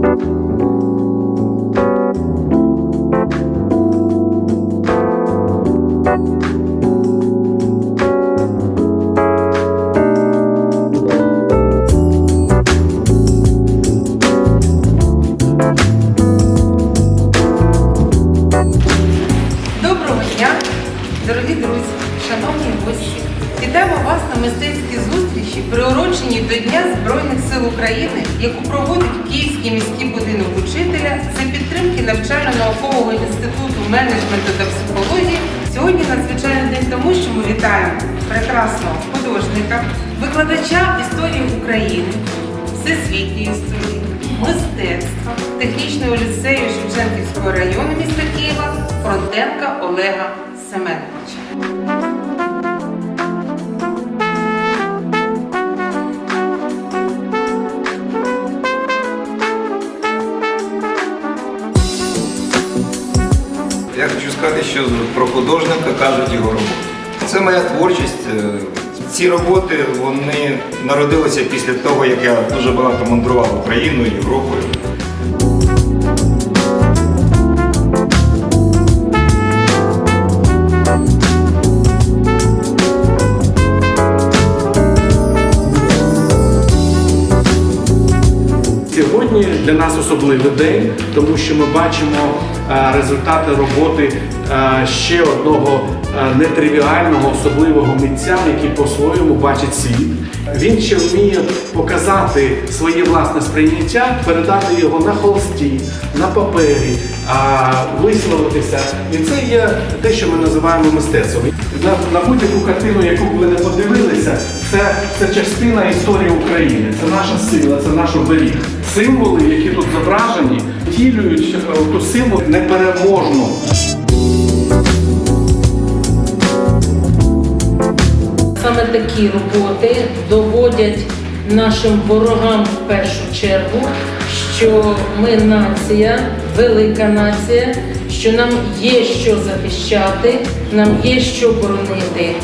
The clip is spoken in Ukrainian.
Доброго дня, дорогі друзі, шановні гості! Вітаємо вас на мистецькій зустрічі, приуроченій до Дня Збройних сил України, яку проводить Київський міський будинок учителя за підтримки навчально-наукового інституту менеджменту та психології. Сьогодні надзвичайний день тому, що ми вітаємо прекрасного художника, викладача історії України, всесвітньої історії, мистецтва, технічного ліцею Шевченківського району міста Києва Фронтенка Олега Семеновича. Я хочу сказати, що про художника кажуть його роботи. Це моя творчість. Е, Ці роботи вони народилися після того, як я дуже багато мандрував Україною, Європою. Сьогодні для нас особливий день, тому що ми бачимо е, результати роботи е, ще одного е, нетривіального, особливого митця, який по-своєму бачить світ. Він ще вміє показати своє власне сприйняття, передати його на холсті, на папері, висловитися. І це є те, що ми називаємо мистецтвом. На, будь-яку картину, яку ви не подивилися, це, це частина історії України, це наша сила, це наш оберіг. Символи, які тут зображені, втілюють е, ту силу непереможну. Саме такі роботи доводять нашим ворогам в першу чергу, що ми нація, велика нація, що нам є що захищати, нам є що боронити.